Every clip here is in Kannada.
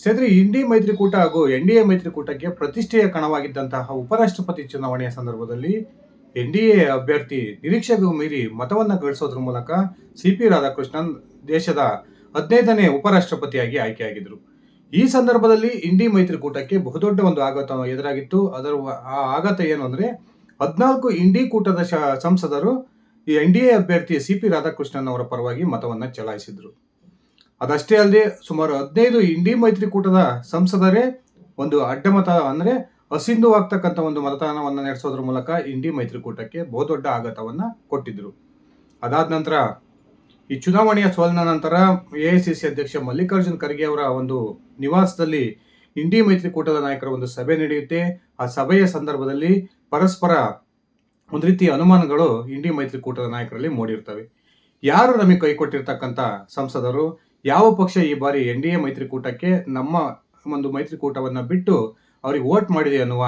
ಸ್ನೇಹಿತರೆ ಇಂಡಿ ಮೈತ್ರಿಕೂಟ ಹಾಗೂ ಎನ್ ಡಿ ಎ ಮೈತ್ರಿಕೂಟಕ್ಕೆ ಪ್ರತಿಷ್ಠೆಯ ಕಣವಾಗಿದ್ದಂತಹ ಉಪರಾಷ್ಟ್ರಪತಿ ಚುನಾವಣೆಯ ಸಂದರ್ಭದಲ್ಲಿ ಎನ್ ಡಿ ಎ ಅಭ್ಯರ್ಥಿ ನಿರೀಕ್ಷೆಗೂ ಮೀರಿ ಮತವನ್ನು ಗಳಿಸೋದ್ರ ಮೂಲಕ ಸಿ ಪಿ ರಾಧಾಕೃಷ್ಣನ್ ದೇಶದ ಹದಿನೈದನೇ ಉಪರಾಷ್ಟ್ರಪತಿಯಾಗಿ ಆಯ್ಕೆಯಾಗಿದ್ದರು. ಈ ಸಂದರ್ಭದಲ್ಲಿ ಇಂಡಿ ಮೈತ್ರಿಕೂಟಕ್ಕೆ ಬಹುದೊಡ್ಡ ಒಂದು ಆಘಾತ ಎದುರಾಗಿತ್ತು. ಅದರ ಆ ಆಘಾತ ಏನು ಅಂದರೆ, ಹದಿನಾಲ್ಕು ಇಂಡಿ ಕೂಟದ ಸಂಸದರು ಈ ಎನ್ ಡಿ ಎ ಅಭ್ಯರ್ಥಿ ಸಿ ಪಿ ರಾಧಾಕೃಷ್ಣನ್ ಅವರ ಪರವಾಗಿ ಮತವನ್ನು ಚಲಾಯಿಸಿದರು. ಅದಷ್ಟೇ ಅಲ್ಲದೆ ಸುಮಾರು ಹದಿನೈದು ಇಂಡಿ ಮೈತ್ರಿಕೂಟದ ಸಂಸದರೇ ಒಂದು ಅಡ್ಡಮತ ಅಂದರೆ ಅಸಿಂಧುವಾಗ್ತಕ್ಕಂಥ ಒಂದು ಮತದಾನವನ್ನು ನಡೆಸೋದ್ರ ಮೂಲಕ ಇಂಡಿ ಮೈತ್ರಿಕೂಟಕ್ಕೆ ಬಹುದೊಡ್ಡ ಆಘಾತವನ್ನು ಕೊಟ್ಟಿದ್ದರು ಅದಾದ ನಂತರ ಈ ಚುನಾವಣೆಯ ಸೋಲಿನ ನಂತರ ಎ ಐ ಸಿ ಸಿ ಅಧ್ಯಕ್ಷ ಮಲ್ಲಿಕಾರ್ಜುನ್ ಖರ್ಗೆ ಅವರ ಒಂದು ನಿವಾಸದಲ್ಲಿ ಇಂಡಿ ಮೈತ್ರಿಕೂಟದ ನಾಯಕರ ಒಂದು ಸಭೆ ನಡೆಯುತ್ತೆ. ಆ ಸಭೆಯ ಸಂದರ್ಭದಲ್ಲಿ ಪರಸ್ಪರ ಒಂದು ರೀತಿಯ ಅನುಮಾನಗಳು ಇಂಡಿ ಮೈತ್ರಿಕೂಟದ ನಾಯಕರಲ್ಲಿ ಮೂಡಿರ್ತವೆ. ಯಾರು ನಮಗೆ ಕೈ ಕೊಟ್ಟಿರ್ತಕ್ಕಂಥ ಸಂಸದರು? ಯಾವ ಪಕ್ಷ ಈ ಬಾರಿ ಎನ್ ಡಿ ಎ ಮೈತ್ರಿಕೂಟಕ್ಕೆ ನಮ್ಮ ಒಂದು ಮೈತ್ರಿಕೂಟವನ್ನು ಬಿಟ್ಟು ಅವರಿಗೆ ವೋಟ್ ಮಾಡಿದೆ ಅನ್ನುವ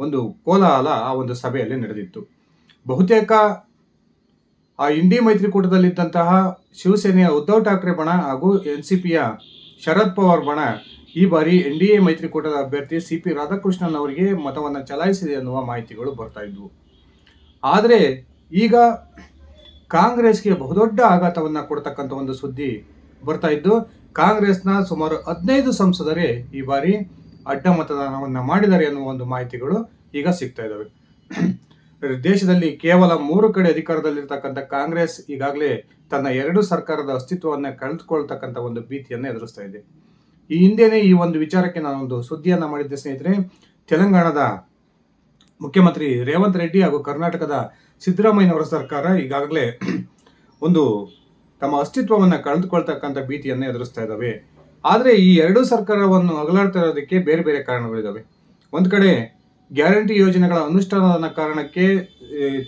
ಒಂದು ಕೋಲಾಹಲ ಆ ಒಂದು ಸಭೆಯಲ್ಲಿ ನಡೆದಿತ್ತು. ಬಹುತೇಕ ಆ ಇಂಡಿ ಮೈತ್ರಿಕೂಟದಲ್ಲಿದ್ದಂತಹ ಶಿವಸೇನೆಯ ಉದ್ಧವ್ ಠಾಕ್ರೆ ಬಣ ಹಾಗೂ ಎನ್ ಸಿ ಪಿಯ ಶರದ್ ಪವಾರ್ ಬಣ ಈ ಬಾರಿ ಎನ್ ಡಿ ಎ ಮೈತ್ರಿಕೂಟದ ಅಭ್ಯರ್ಥಿ ಸಿ ಪಿ ರಾಧಾಕೃಷ್ಣನ್ ಅವರಿಗೆ ಮತವನ್ನು ಚಲಾಯಿಸಿದೆ ಅನ್ನುವ ಮಾಹಿತಿಗಳು ಬರ್ತಾ ಇದ್ವು. ಆದರೆ ಈಗ ಕಾಂಗ್ರೆಸ್ಗೆ ಬಹುದೊಡ್ಡ ಆಘಾತವನ್ನು ಕೊಡ್ತಕ್ಕಂಥ ಒಂದು ಸುದ್ದಿ ಬರ್ತಾ ಇದ್ದು, ಕಾಂಗ್ರೆಸ್ನ ಸುಮಾರು ಹದಿನೈದು ಸಂಸದರೇ ಈ ಬಾರಿ ಅಡ್ಡ ಮತದಾನವನ್ನು ಮಾಡಿದ್ದಾರೆ ಎನ್ನುವ ಒಂದು ಮಾಹಿತಿಗಳು ಈಗ ಸಿಗ್ತಾ ಇದ್ದಾವೆ. ದೇಶದಲ್ಲಿ ಕೇವಲ ಮೂರು ಕಡೆ ಅಧಿಕಾರದಲ್ಲಿರ್ತಕ್ಕಂಥ ಕಾಂಗ್ರೆಸ್ ಈಗಾಗಲೇ ತನ್ನ ಎರಡು ಸರ್ಕಾರದ ಅಸ್ತಿತ್ವವನ್ನು ಕಳೆದುಕೊಳ್ತಕ್ಕಂಥ ಒಂದು ಭೀತಿಯನ್ನು ಎದುರಿಸ್ತಾ ಇದೆ. ಈ ಹಿಂದೆಯೇ ಈ ಒಂದು ವಿಚಾರಕ್ಕೆ ನಾನೊಂದು ಸುದ್ದಿಯನ್ನು ಮಾಡಿದ್ದೆ ಸ್ನೇಹಿತರೆ. ತೆಲಂಗಾಣದ ಮುಖ್ಯಮಂತ್ರಿ ರೇವಂತ್ ರೆಡ್ಡಿ ಹಾಗೂ ಕರ್ನಾಟಕದ ಸಿದ್ದರಾಮಯ್ಯನವರ ಸರ್ಕಾರ ಈಗಾಗಲೇ ಒಂದು ತಮ್ಮ ಅಸ್ತಿತ್ವವನ್ನು ಕಳೆದುಕೊಳ್ತಕ್ಕಂಥ ಭೀತಿಯನ್ನು ಎದುರಿಸ್ತಾ ಇದ್ದಾವೆ. ಆದರೆ ಈ ಎರಡೂ ಸರ್ಕಾರವನ್ನು ಅಗಲಾಡ್ತಾ ಇರೋದಕ್ಕೆ ಬೇರೆ ಬೇರೆ ಕಾರಣಗಳಿದ್ದಾವೆ ಒಂದು ಕಡೆ ಗ್ಯಾರಂಟಿ ಯೋಜನೆಗಳ ಅನುಷ್ಠಾನದ ಕಾರಣಕ್ಕೆ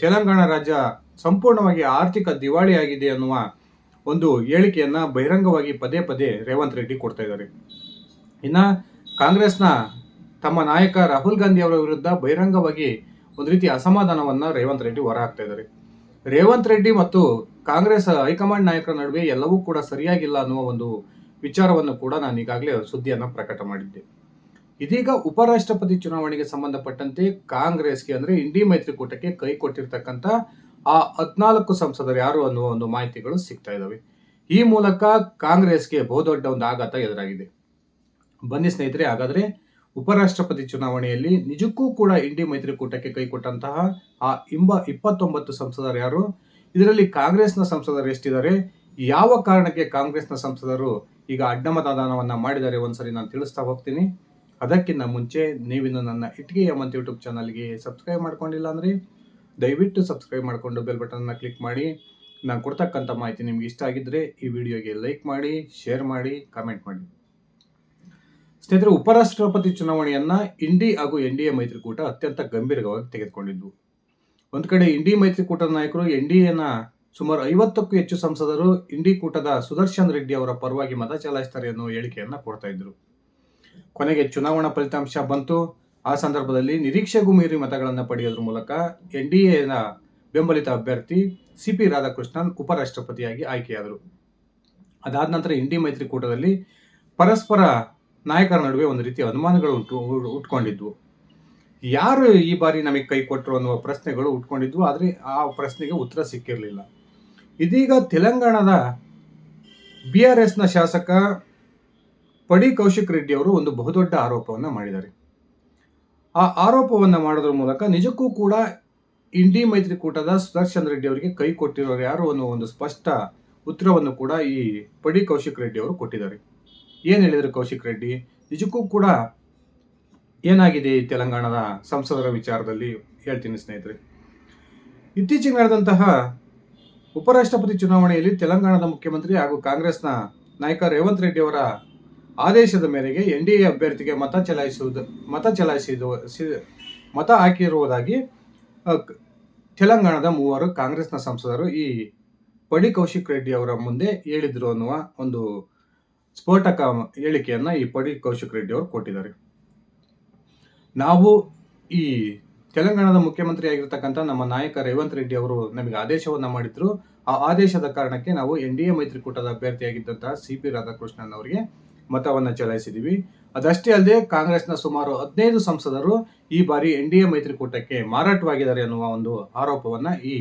ತೆಲಂಗಾಣ ರಾಜ್ಯ ಸಂಪೂರ್ಣವಾಗಿ ಆರ್ಥಿಕ ದಿವಾಳಿಯಾಗಿದೆ ಅನ್ನುವ ಒಂದು ಹೇಳಿಕೆಯನ್ನು ಬಹಿರಂಗವಾಗಿ ಪದೇ ಪದೇ ರೇವಂತ್ ರೆಡ್ಡಿ ಕೊಡ್ತಾ ಇದ್ದಾರೆ. ಇನ್ನ ಕಾಂಗ್ರೆಸ್ನ ತಮ್ಮ ನಾಯಕ ರಾಹುಲ್ ಗಾಂಧಿ ಅವರ ವಿರುದ್ಧ ಬಹಿರಂಗವಾಗಿ ಒಂದು ರೀತಿ ಅಸಮಾಧಾನವನ್ನ ರೇವಂತ್ ರೆಡ್ಡಿ ಹೊರಹಾಕ್ತಾ ಇದ್ದಾರೆ. ರೇವಂತ್ ರೆಡ್ಡಿ ಮತ್ತು ಕಾಂಗ್ರೆಸ್ ಹೈಕಮಾಂಡ್ ನಾಯಕರ ನಡುವೆ ಎಲ್ಲವೂ ಕೂಡ ಸರಿಯಾಗಿಲ್ಲ ಅನ್ನುವ ಒಂದು ವಿಚಾರವನ್ನು ಕೂಡ ನಾನು ಈಗಾಗಲೇ ಸುದ್ದಿಯನ್ನು ಪ್ರಕಟ ಮಾಡಿದ್ದೆ. ಇದೀಗ ಉಪರಾಷ್ಟ್ರಪತಿ ಚುನಾವಣೆಗೆ ಸಂಬಂಧಪಟ್ಟಂತೆ ಕಾಂಗ್ರೆಸ್ಗೆ ಅಂದ್ರೆ ಇಂಡಿ ಮೈತ್ರಿಕೂಟಕ್ಕೆ ಕೈ ಕೊಟ್ಟಿರ್ತಕ್ಕಂಥ ಆ ಹದಿನಾಲ್ಕು ಸಂಸದರು ಯಾರು ಅನ್ನುವ ಒಂದು ಮಾಹಿತಿಗಳು ಸಿಗ್ತಾ ಇದ್ದಾವೆ ಈ ಮೂಲಕ ಕಾಂಗ್ರೆಸ್ಗೆ ಬಹುದೊಡ್ಡ ಒಂದು ಆಘಾತ ಎದುರಾಗಿದೆ. ಬನ್ನಿ ಸ್ನೇಹಿತರೆ, ಹಾಗಾದ್ರೆ ಉಪರಾಷ್ಟ್ರಪತಿ ಚುನಾವಣೆಯಲ್ಲಿ ನಿಜಕ್ಕೂ ಕೂಡ ಇಂಡಿ ಮೈತ್ರಿಕೂಟಕ್ಕೆ ಕೈ ಕೊಟ್ಟಂತಹ ಆ ಇಂಬ ಇಪ್ಪತ್ತೊಂಬತ್ತು ಸಂಸದರು ಯಾರು? ಇದರಲ್ಲಿ ಕಾಂಗ್ರೆಸ್ನ ಸಂಸದರು ಎಷ್ಟಿದ್ದಾರೆ? ಯಾವ ಕಾರಣಕ್ಕೆ ಕಾಂಗ್ರೆಸ್ನ ಸಂಸದರು ಈಗ ಅಡ್ಡಮತದಾನವನ್ನು ಮಾಡಿದ್ದಾರೆ? ಒಂದ್ಸರಿ ನಾನು ತಿಳಿಸ್ತಾ ಹೋಗ್ತೀನಿ. ಅದಕ್ಕಿಂತ ಮುಂಚೆ ನೀವಿನ್ನು ನನ್ನ ಇಟ್ಗೆ ಮಂತ್ ಯೂಟ್ಯೂಬ್ ಚಾನಲ್ಗೆ ಸಬ್ಸ್ಕ್ರೈಬ್ ಮಾಡ್ಕೊಂಡಿಲ್ಲ ಅಂದರೆ ದಯವಿಟ್ಟು ಸಬ್ಸ್ಕ್ರೈಬ್ ಮಾಡಿಕೊಂಡು ಬೆಲ್ ಬಟನ್ನ ಕ್ಲಿಕ್ ಮಾಡಿ. ನಾನು ಕೊಡ್ತಕ್ಕಂಥ ಮಾಹಿತಿ ನಿಮ್ಗೆ ಇಷ್ಟ ಆಗಿದ್ದರೆ ಈ ವಿಡಿಯೋಗೆ ಲೈಕ್ ಮಾಡಿ, ಶೇರ್ ಮಾಡಿ, ಕಮೆಂಟ್ ಮಾಡಿ. ಸ್ನೇಹಿತರೆ, ಉಪರಾಷ್ಟ್ರಪತಿ ಚುನಾವಣೆಯನ್ನು ಇಂಡಿ ಹಾಗೂ ಎನ್ ಡಿ ಎ ಮೈತ್ರಿಕೂಟ ಅತ್ಯಂತ ಗಂಭೀರವಾಗಿ ತೆಗೆದುಕೊಂಡಿದ್ವು ಒಂದು ಕಡೆ ಇಂಡಿ ಮೈತ್ರಿಕೂಟದ ನಾಯಕರು, ಎನ್ ಡಿ ಎನ ಸುಮಾರು ಐವತ್ತಕ್ಕೂ ಹೆಚ್ಚು ಸಂಸದರು, ಇಂಡಿ ಕೂಟದ ಸುದರ್ಶನ್ ರೆಡ್ಡಿ ಅವರ ಪರವಾಗಿ ಮತ ಚಲಾಯಿಸ್ತಾರೆ ಅನ್ನೋ ಹೇಳಿಕೆಯನ್ನ ಕೊಡ್ತಾ ಇದ್ರು. ಕೊನೆಗೆ ಚುನಾವಣಾ ಫಲಿತಾಂಶ ಬಂತು. ಆ ಸಂದರ್ಭದಲ್ಲಿ ನಿರೀಕ್ಷೆಗೂ ಮೀರಿ ಮತಗಳನ್ನು ಪಡೆಯೋದ್ರ ಮೂಲಕ ಎನ್ ಡಿ ಎನ ಬೆಂಬಲಿತ ಅಭ್ಯರ್ಥಿ ಸಿ ಪಿ ರಾಧಾಕೃಷ್ಣನ್ ಉಪರಾಷ್ಟ್ರಪತಿಯಾಗಿ ಆಯ್ಕೆಯಾದರು. ಅದಾದ ನಂತರ ಇಂಡಿ ಮೈತ್ರಿಕೂಟದಲ್ಲಿ ಪರಸ್ಪರ ನಾಯಕರ ನಡುವೆ ಒಂದು ರೀತಿಯ ಅನುಮಾನಗಳು ಉಂಟು, ಉಟ್ಕೊಂಡಿದ್ವು. ಯಾರು ಈ ಬಾರಿ ನಮಗೆ ಕೈ ಕೊಟ್ಟರು ಅನ್ನುವ ಪ್ರಶ್ನೆಗಳು ಉಟ್ಕೊಂಡಿದ್ವು, ಆದರೆ ಆ ಪ್ರಶ್ನೆಗೆ ಉತ್ತರ ಸಿಕ್ಕಿರಲಿಲ್ಲ. ಇದೀಗ ತೆಲಂಗಾಣದ ಬಿ ಆರ್ ಎಸ್ನ ಶಾಸಕ ಪಡಿ ಕೌಶಿಕ್ ರೆಡ್ಡಿ ಅವರು ಒಂದು ಬಹುದೊಡ್ಡ ಆರೋಪವನ್ನು ಮಾಡಿದ್ದಾರೆ. ಆ ಆರೋಪವನ್ನು ಮಾಡೋದ್ರ ಮೂಲಕ ನಿಜಕ್ಕೂ ಕೂಡ ಇಂಡಿ ಮೈತ್ರಿಕೂಟದ ಸುದರ್ಶನ್ ರೆಡ್ಡಿ ಅವರಿಗೆ ಕೈ ಕೊಟ್ಟಿರೋರು ಯಾರು ಅನ್ನೋ ಒಂದು ಸ್ಪಷ್ಟ ಉತ್ತರವನ್ನು ಕೂಡ ಈ ಪಡಿ ಕೌಶಿಕ್ ರೆಡ್ಡಿ ಅವರು ಕೊಟ್ಟಿದ್ದಾರೆ. ಏನು ಹೇಳಿದರು ಕೌಶಿಕ್ ರೆಡ್ಡಿ? ನಿಜಕ್ಕೂ ಕೂಡ ಏನಾಗಿದೆ ಈ ತೆಲಂಗಾಣದ ಸಂಸದರ ವಿಚಾರದಲ್ಲಿ ಹೇಳ್ತೀನಿ ಸ್ನೇಹಿತರೆ. ಇತ್ತೀಚೆಗೆ ನಡೆದಂತಹ ಉಪರಾಷ್ಟ್ರಪತಿ ಚುನಾವಣೆಯಲ್ಲಿ ತೆಲಂಗಾಣದ ಮುಖ್ಯಮಂತ್ರಿ ಹಾಗೂ ಕಾಂಗ್ರೆಸ್ನ ನಾಯಕ ರೇವಂತ್ ರೆಡ್ಡಿ ಅವರ ಆದೇಶದ ಮೇರೆಗೆ ಎನ್ ಡಿ ಎ ಅಭ್ಯರ್ಥಿಗೆ ಮತ ಚಲಾಯಿಸುವುದು, ಮತ ಚಲಾಯಿಸಿದ ಮತ ಹಾಕಿರುವುದಾಗಿ ತೆಲಂಗಾಣದ ಮೂವರು ಕಾಂಗ್ರೆಸ್ನ ಸಂಸದರು ಈ ಪಡಿ ಕೌಶಿಕ್ ರೆಡ್ಡಿ ಅವರ ಮುಂದೆ ಹೇಳಿದ್ರು ಅನ್ನುವ ಒಂದು ಸ್ಫೋಟಕ ಹೇಳಿಕೆಯನ್ನು ಈ ಪಡಿ ಕೌಶಿಕ್ ರೆಡ್ಡಿ ಅವರು ಕೊಟ್ಟಿದ್ದಾರೆ. ನಾವು ಈ ತೆಲಂಗಾಣದ ಮುಖ್ಯಮಂತ್ರಿ ಆಗಿರ್ತಕ್ಕಂಥ ನಮ್ಮ ನಾಯಕ ರೇವಂತ್ ರೆಡ್ಡಿ ಅವರು ನಮಗೆ ಆದೇಶವನ್ನ ಮಾಡಿದ್ರು. ಆ ಆದೇಶದ ಕಾರಣಕ್ಕೆ ನಾವು ಎನ್ ಡಿ ಎ ಮೈತ್ರಿಕೂಟದ ಅಭ್ಯರ್ಥಿಯಾಗಿದ್ದಂತಹ ಸಿ ಪಿ ರಾಧಾಕೃಷ್ಣನ್ ಅವರಿಗೆ ಮತವನ್ನು ಚಲಾಯಿಸಿದ್ದೀವಿ ಅದಷ್ಟೇ ಅಲ್ಲದೆ ಕಾಂಗ್ರೆಸ್ನ ಸುಮಾರು ಹದಿನೈದು ಸಂಸದರು ಈ ಬಾರಿ ಎನ್ ಡಿ ಎ ಮೈತ್ರಿಕೂಟಕ್ಕೆ ಮಾರಾಟವಾಗಿದ್ದಾರೆ ಎನ್ನುವ ಒಂದು ಆರೋಪವನ್ನ ಈ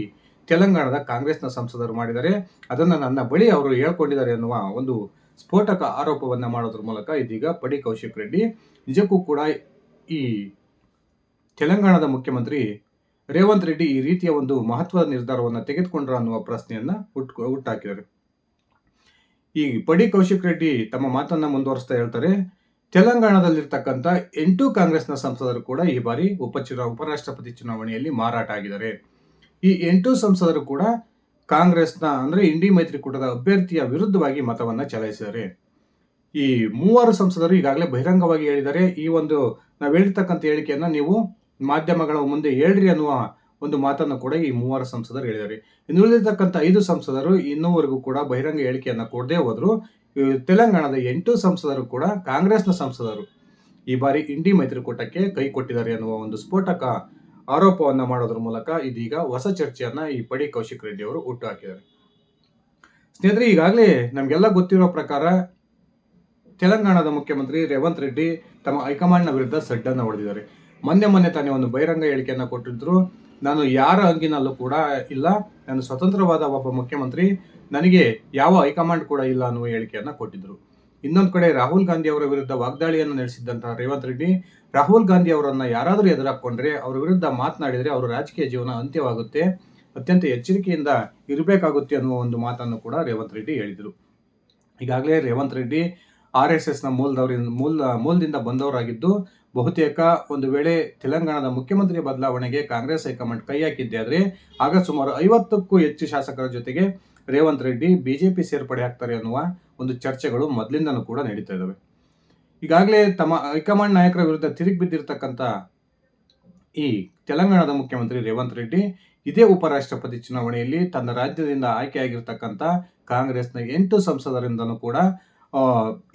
ತೆಲಂಗಾಣದ ಕಾಂಗ್ರೆಸ್ನ ಸಂಸದರು ಮಾಡಿದ್ದಾರೆ. ಅದನ್ನ ನನ್ನ ಬಳಿ ಅವರು ಹೇಳ್ಕೊಂಡಿದ್ದಾರೆ ಎನ್ನುವ ಒಂದು ಸ್ಫೋಟಕ ಆರೋಪವನ್ನ ಮಾಡೋದ್ರ ಮೂಲಕ ಇದೀಗ ಪಡಿ ಕೌಶಿಕ್ ರೆಡ್ಡಿ. ನಿಜಕ್ಕೂ ಕೂಡ ಈ ತೆಲಂಗಾಣದ ಮುಖ್ಯಮಂತ್ರಿ ರೇವಂತ್ ರೆಡ್ಡಿ ಈ ರೀತಿಯ ಒಂದು ಮಹತ್ವದ ನಿರ್ಧಾರವನ್ನು ತೆಗೆದುಕೊಂಡ್ರ ಅನ್ನುವ ಪ್ರಶ್ನೆಯನ್ನ ಹುಟ್ಟು ಹುಟ್ಟಾಕಿದ್ದಾರೆ. ಈ ಪಡಿ ಕೌಶಿಕ್ ರೆಡ್ಡಿ ತಮ್ಮ ಮಾತನ್ನು ಮುಂದುವರಿಸ್ತಾ ಹೇಳ್ತಾರೆ, ತೆಲಂಗಾಣದಲ್ಲಿರ್ತಕ್ಕಂಥ ಎಂಟು ಕಾಂಗ್ರೆಸ್ನ ಸಂಸದರು ಕೂಡ ಈ ಬಾರಿ ಉಪಚುನಾ ಉಪರಾಷ್ಟ್ರಪತಿ ಚುನಾವಣೆಯಲ್ಲಿ ಮಾರಾಟ ಆಗಿದ್ದಾರೆ. ಈ ಎಂಟು ಸಂಸದರು ಕೂಡ ಕಾಂಗ್ರೆಸ್ನ ಅಂದ್ರೆ ಇಂಡಿ ಮೈತ್ರಿಕೂಟದ ಅಭ್ಯರ್ಥಿಯ ವಿರುದ್ಧವಾಗಿ ಮತವನ್ನು ಚಲಾಯಿಸಿದ್ದಾರೆ. ಈ ಮೂವರು ಸಂಸದರು ಈಗಾಗಲೇ ಬಹಿರಂಗವಾಗಿ ಹೇಳಿದ್ದಾರೆ. ಈ ಒಂದು ನಾವು ಹೇಳಿರ್ತಕ್ಕಂಥ ಹೇಳಿಕೆಯನ್ನ ನೀವು ಮಾಧ್ಯಮಗಳ ಮುಂದೆ ಹೇಳ್ರಿ ಅನ್ನುವ ಒಂದು ಮಾತನ್ನು ಕೂಡ ಈ ಮೂವರು ಸಂಸದರು ಹೇಳಿದ್ದಾರೆ. ಇನ್ನು ಉಳಿದಿರ್ತಕ್ಕಂಥ ಐದು ಸಂಸದರು ಇನ್ನೂವರೆಗೂ ಕೂಡ ಬಹಿರಂಗ ಹೇಳಿಕೆಯನ್ನ ಕೊಡದೇ ಹೋದ್ರು. ತೆಲಂಗಾಣದ ಎಂಟು ಸಂಸದರು ಕೂಡ ಕಾಂಗ್ರೆಸ್ನ ಸಂಸದರು ಈ ಬಾರಿ ಇಂಡಿ ಮೈತ್ರಿಕೂಟಕ್ಕೆ ಕೈ ಕೊಟ್ಟಿದ್ದಾರೆ ಅನ್ನುವ ಒಂದು ಸ್ಫೋಟಕ ಆರೋಪವನ್ನ ಮಾಡೋದ್ರ ಮೂಲಕ ಇದೀಗ ಹೊಸ ಚರ್ಚೆಯನ್ನು ಈ ಪಡಿ ಕೌಶಿಕ್ ರೆಡ್ಡಿ ಅವರು ಹುಟ್ಟು ಹಾಕಿದ್ದಾರೆ. ಸ್ನೇಹಿತರೆ, ಈಗಾಗಲೇ ನಮಗೆಲ್ಲ ಗೊತ್ತಿರೋ ಪ್ರಕಾರ ತೆಲಂಗಾಣದ ಮುಖ್ಯಮಂತ್ರಿ ರೇವಂತ್ ರೆಡ್ಡಿ ತಮ್ಮ ಹೈಕಮಾಂಡ್ನ ವಿರುದ್ಧ ಸಡ್ಡನ್ನು ಹೊಡೆದಿದ್ದಾರೆ. ಮೊನ್ನೆ ಮೊನ್ನೆ ತಾನೇ ಒಂದು ಬಹಿರಂಗ ಹೇಳಿಕೆಯನ್ನು ಕೊಟ್ಟಿದ್ರು. ನಾನು ಯಾರ ಅಂಗಿನಲ್ಲೂ ಕೂಡ ಇಲ್ಲ. ನಾನು ಸ್ವತಂತ್ರವಾದ ಒಬ್ಬ ಮುಖ್ಯಮಂತ್ರಿ. ನನಗೆ ಯಾವ ಹೈಕಮಾಂಡ್ ಕೂಡ ಇಲ್ಲ ಅನ್ನುವ ಹೇಳಿಕೆಯನ್ನು ಕೊಟ್ಟಿದ್ರು. ಇನ್ನೊಂದು ಕಡೆ ರಾಹುಲ್ ಗಾಂಧಿ ಅವರ ವಿರುದ್ಧ ವಾಗ್ದಾಳಿಯನ್ನು ನಡೆಸಿದ್ದಂತಹ ರೇವಂತ್ ರೆಡ್ಡಿ, ರಾಹುಲ್ ಗಾಂಧಿ ಅವರನ್ನು ಯಾರಾದರೂ ಎದುರಾಕೊಂಡ್ರೆ ಅವರ ವಿರುದ್ಧ ಮಾತನಾಡಿದರೆ ಅವರ ರಾಜಕೀಯ ಜೀವನ ಅಂತ್ಯವಾಗುತ್ತೆ. ಅತ್ಯಂತ ಎಚ್ಚರಿಕೆಯಿಂದ ಇರಬೇಕಾಗುತ್ತೆ ಅನ್ನುವ ಒಂದು ಮಾತನ್ನು ಕೂಡ ರೇವಂತ್ ರೆಡ್ಡಿ ಹೇಳಿದರು. ಈಗಾಗಲೇ ರೇವಂತ್ ರೆಡ್ಡಿ ಆರ್ ಎಸ್ ಎಸ್ನ ಮೂಲದವರಿಂದ ಮೂಲ ಮೂಲದಿಂದ ಬಂದವರಾಗಿದ್ದು, ಬಹುತೇಕ ಒಂದು ವೇಳೆ ತೆಲಂಗಾಣದ ಮುಖ್ಯಮಂತ್ರಿ ಬದಲಾವಣೆಗೆ ಕಾಂಗ್ರೆಸ್ ಹೈಕಮಾಂಡ್ ಕೈ ಹಾಕಿದ್ದೆ ಆದರೆ, ಆಗ ಸುಮಾರು ಐವತ್ತಕ್ಕೂ ಹೆಚ್ಚು ಶಾಸಕರ ಜೊತೆಗೆ ರೇವಂತ್ ರೆಡ್ಡಿ, ಬಿಜೆಪಿ ಸೇರ್ಪಡೆ ಆಗ್ತಾರೆ ಅನ್ನುವ ಒಂದು ಚರ್ಚೆಗಳು ಮೊದಲಿಂದನೂ ಕೂಡ ನಡೀತಾ ಇದ್ದಾವೆ ಈಗಾಗಲೇ ತಮ್ಮ ಹೈಕಮಾಂಡ್ ನಾಯಕರ ವಿರುದ್ಧ ತಿರುಗಿ ಬಿದ್ದಿರತಕ್ಕಂಥ ಈ ತೆಲಂಗಾಣದ ಮುಖ್ಯಮಂತ್ರಿ ರೇವಂತ್ ರೆಡ್ಡಿ, ಇದೇ ಉಪರಾಷ್ಟ್ರಪತಿ ಚುನಾವಣೆಯಲ್ಲಿ ತನ್ನ ರಾಜ್ಯದಿಂದ ಆಯ್ಕೆಯಾಗಿರ್ತಕ್ಕಂಥ ಕಾಂಗ್ರೆಸ್ನ ಎಂಟು ಸಂಸದರಿಂದನೂ ಕೂಡ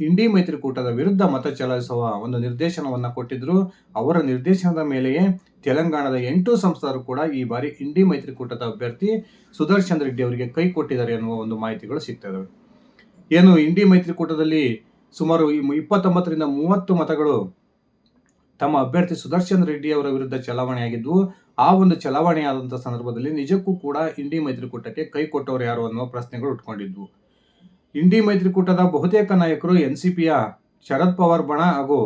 ಇಂಡಿ ಮೈತ್ರಿಕೂಟದ ವಿರುದ್ಧ ಮತ ಚಲಾಯಿಸುವ ಒಂದು ನಿರ್ದೇಶನವನ್ನು ಕೊಟ್ಟಿದ್ರು. ಅವರ ನಿರ್ದೇಶನದ ಮೇಲೆಯೇ ತೆಲಂಗಾಣದ ಎಂಟು ಸಂಸದರು ಕೂಡ ಈ ಬಾರಿ ಇಂಡಿ ಮೈತ್ರಿಕೂಟದ ಅಭ್ಯರ್ಥಿ ಸುದರ್ಶನ್ ರೆಡ್ಡಿ ಅವರಿಗೆ ಕೈ ಕೊಟ್ಟಿದ್ದಾರೆ ಎನ್ನುವ ಒಂದು ಮಾಹಿತಿಗಳು ಸಿಗ್ತಾ ಏನು ಇಂಡಿ ಮೈತ್ರಿಕೂಟದಲ್ಲಿ ಸುಮಾರು ಇಪ್ಪತ್ತೊಂಬತ್ತರಿಂದ ಮೂವತ್ತು ಮತಗಳು ತಮ್ಮ ಅಭ್ಯರ್ಥಿ ಸುದರ್ಶನ್ ರೆಡ್ಡಿ ಅವರ ವಿರುದ್ಧ ಚಲಾವಣೆಯಾಗಿದ್ವು ಆ ಒಂದು ಚಲಾವಣೆಯಾದಂಥ ಸಂದರ್ಭದಲ್ಲಿ ನಿಜಕ್ಕೂ ಕೂಡ ಇಂಡಿ ಮೈತ್ರಿಕೂಟಕ್ಕೆ ಕೈ ಕೊಟ್ಟವರು ಯಾರು ಅನ್ನುವ ಪ್ರಶ್ನೆಗಳು ಉಟ್ಕೊಂಡಿದ್ವು. ಇಂಡಿ ಮೈತ್ರಿಕೂಟದ ಬಹುತೇಕ ನಾಯಕರು ಎನ್ ಸಿ ಪಿಯ ಶರದ್ ಪವಾರ್ ಬಣ ಹಾಗೂ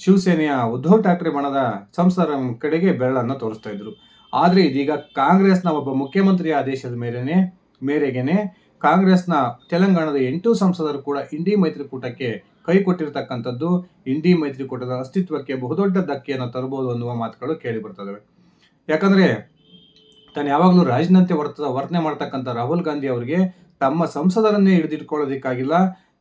ಶಿವಸೇನೆಯ ಉದ್ಧವ್ ಠಾಕ್ರೆ ಬಣದ ಸಂಸದರ ಕಡೆಗೆ ಬೆರಳನ್ನು ತೋರಿಸ್ತಾ ಇದ್ರು. ಆದರೆ ಇದೀಗ ಕಾಂಗ್ರೆಸ್ನ ಒಬ್ಬ ಮುಖ್ಯಮಂತ್ರಿಯ ಆದೇಶದ ಮೇರೆನೆ, ಮೇರೆಗೆನೆ ಕಾಂಗ್ರೆಸ್ನ ತೆಲಂಗಾಣದ ಎಂಟು ಸಂಸದರು ಕೂಡ ಇಂಡಿ ಮೈತ್ರಿಕೂಟಕ್ಕೆ ಕೈ ಕೊಟ್ಟಿರ್ತಕ್ಕಂಥದ್ದು ಇಂಡಿ ಮೈತ್ರಿಕೂಟದ ಅಸ್ತಿತ್ವಕ್ಕೆ ಬಹುದೊಡ್ಡ ಧಕ್ಕೆಯನ್ನು ತರಬಹುದು ಅನ್ನುವ ಮಾತುಗಳು ಕೇಳಿ ಬರ್ತದವೆ. ಯಾಕಂದ್ರೆ ತಾನು ಯಾವಾಗಲೂ ರಾಜನಂತೆ ವರ್ತ ವರ್ತನೆ ಮಾಡ್ತಕ್ಕಂಥ ರಾಹುಲ್ ಗಾಂಧಿ ಅವರಿಗೆ ತಮ್ಮ ಸಂಸದರನ್ನೇ ಹಿಡಿದಿಟ್ಕೊಳ್ಳೋದಕ್ಕಾಗಿಲ್ಲ,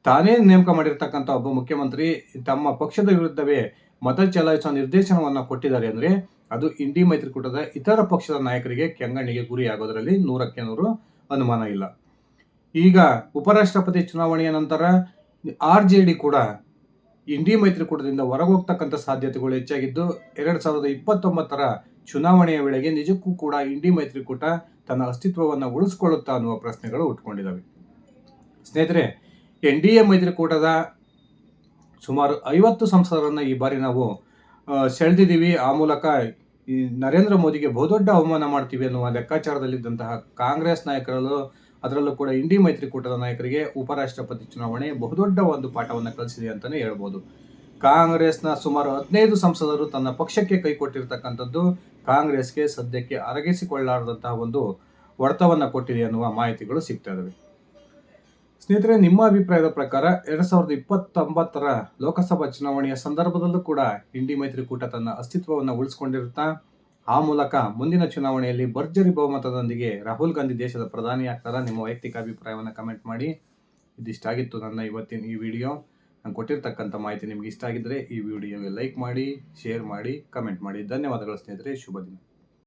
ತಾನೇ ನೇಮಕ ಮಾಡಿರ್ತಕ್ಕಂಥ ಒಬ್ಬ ಮುಖ್ಯಮಂತ್ರಿ ತಮ್ಮ ಪಕ್ಷದ ವಿರುದ್ಧವೇ ಮತ ಚಲಾಯಿಸುವ ನಿರ್ದೇಶನವನ್ನು ಕೊಟ್ಟಿದ್ದಾರೆ ಅಂದರೆ ಅದು ಇಂಡಿ ಮೈತ್ರಿಕೂಟದ ಇತರ ಪಕ್ಷದ ನಾಯಕರಿಗೆ ಕೆಂಗಣ್ಣಿಗೆ ಗುರಿಯಾಗೋದರಲ್ಲಿ ನೂರಕ್ಕೆ ನೂರು ಅನುಮಾನ ಇಲ್ಲ. ಈಗ ಉಪರಾಷ್ಟ್ರಪತಿ ಚುನಾವಣೆಯ ನಂತರ ಆರ್ ಜೆ ಡಿ ಕೂಡ ಇಂಡಿ ಮೈತ್ರಿಕೂಟದಿಂದ ಹೊರಗೋಗ್ತಕ್ಕಂಥ ಸಾಧ್ಯತೆಗಳು ಹೆಚ್ಚಾಗಿದ್ದು, ಎರಡ್ ಸಾವಿರದ ಇಪ್ಪತ್ತೊಂಬತ್ತರ ಚುನಾವಣೆಯ ವೇಳೆಗೆ ನಿಜಕ್ಕೂ ಕೂಡ ಇಂಡಿ ಮೈತ್ರಿಕೂಟ ತನ್ನ ಅಸ್ತಿತ್ವವನ್ನು ಉಳಿಸ್ಕೊಳ್ಳುತ್ತಾ ಅನ್ನುವ ಪ್ರಶ್ನೆಗಳು ಉಟ್ಕೊಂಡಿದ್ದಾವೆ ಸ್ನೇಹಿತರೆ, ಎನ್ ಡಿ ಎ ಮೈತ್ರಿಕೂಟದ ಸುಮಾರು ಐವತ್ತು ಸಂಸದರನ್ನು ಈ ಬಾರಿ ನಾವು ಸೆಳೆದಿದ್ದೀವಿ. ಆ ಮೂಲಕ ಈ ನರೇಂದ್ರ ಮೋದಿಗೆ ಬಹುದೊಡ್ಡ ಅವಮಾನ ಮಾಡ್ತೀವಿ ಅನ್ನುವ ಲೆಕ್ಕಾಚಾರದಲ್ಲಿದ್ದಂತಹ ಕಾಂಗ್ರೆಸ್ ನಾಯಕರಲ್ಲೂ, ಅದರಲ್ಲೂ ಕೂಡ ಇಂಡಿ ಮೈತ್ರಿಕೂಟದ ನಾಯಕರಿಗೆ ಉಪರಾಷ್ಟ್ರಪತಿ ಚುನಾವಣೆ ಬಹುದೊಡ್ಡ ಒಂದು ಪಾಠವನ್ನು ಕಲಿಸಿದೆ ಅಂತಲೇ ಹೇಳ್ಬೋದು. ಕಾಂಗ್ರೆಸ್ನ ಸುಮಾರು ಹದಿನೈದು ಸಂಸದರು ತನ್ನ ಪಕ್ಷಕ್ಕೆ ಕೈಕೊಟ್ಟಿರ್ತಕ್ಕಂಥದ್ದು ಕಾಂಗ್ರೆಸ್ಗೆ ಸದ್ಯಕ್ಕೆ ಅರಗಿಸಿಕೊಳ್ಳಾರದಂತಹ ಒಂದು ಹೊಡೆತವನ್ನು ಕೊಟ್ಟಿದೆ ಅನ್ನುವ ಮಾಹಿತಿಗಳು ಸಿಗ್ತಾ ಇದಾವೆ. ಸ್ನೇಹಿತರೆ, ನಿಮ್ಮ ಅಭಿಪ್ರಾಯದ ಪ್ರಕಾರ ಎರಡ್ ಸಾವಿರದ ಇಪ್ಪತ್ತೊಂಬತ್ತರ ಲೋಕಸಭಾ ಚುನಾವಣೆಯ ಸಂದರ್ಭದಲ್ಲೂ ಕೂಡ ಹಿಂಡಿ ಮೈತ್ರಿಕೂಟ ತನ್ನ ಅಸ್ತಿತ್ವವನ್ನು ಉಳಿಸಿಕೊಂಡಿರುತ್ತಾ, ಆ ಮೂಲಕ ಮುಂದಿನ ಚುನಾವಣೆಯಲ್ಲಿ ಭರ್ಜರಿ ಬಹುಮತದೊಂದಿಗೆ ರಾಹುಲ್ ಗಾಂಧಿ ದೇಶದ ಪ್ರಧಾನಿ ಆಗ್ತಾರ ನಿಮ್ಮ ವೈಯಕ್ತಿಕ ಅಭಿಪ್ರಾಯವನ್ನು ಕಮೆಂಟ್ ಮಾಡಿ. ಇದಿಷ್ಟಾಗಿತ್ತು ನನ್ನ ಇವತ್ತಿನ ಈ ವಿಡಿಯೋ ನಾನು ಕೊಟ್ಟಿರ್ತಕ್ಕಂಥ ಮಾಹಿತಿ ನಿಮಗೆ ಇಷ್ಟ ಆಗಿದ್ದರೆ ಈ ವಿಡಿಯೋಗೆ ಲೈಕ್ ಮಾಡಿ ಶೇರ್ ಮಾಡಿ ಕಮೆಂಟ್ ಮಾಡಿ. ಧನ್ಯವಾದಗಳು ಸ್ನೇಹಿತರೆ. ಶುಭ ದಿನ.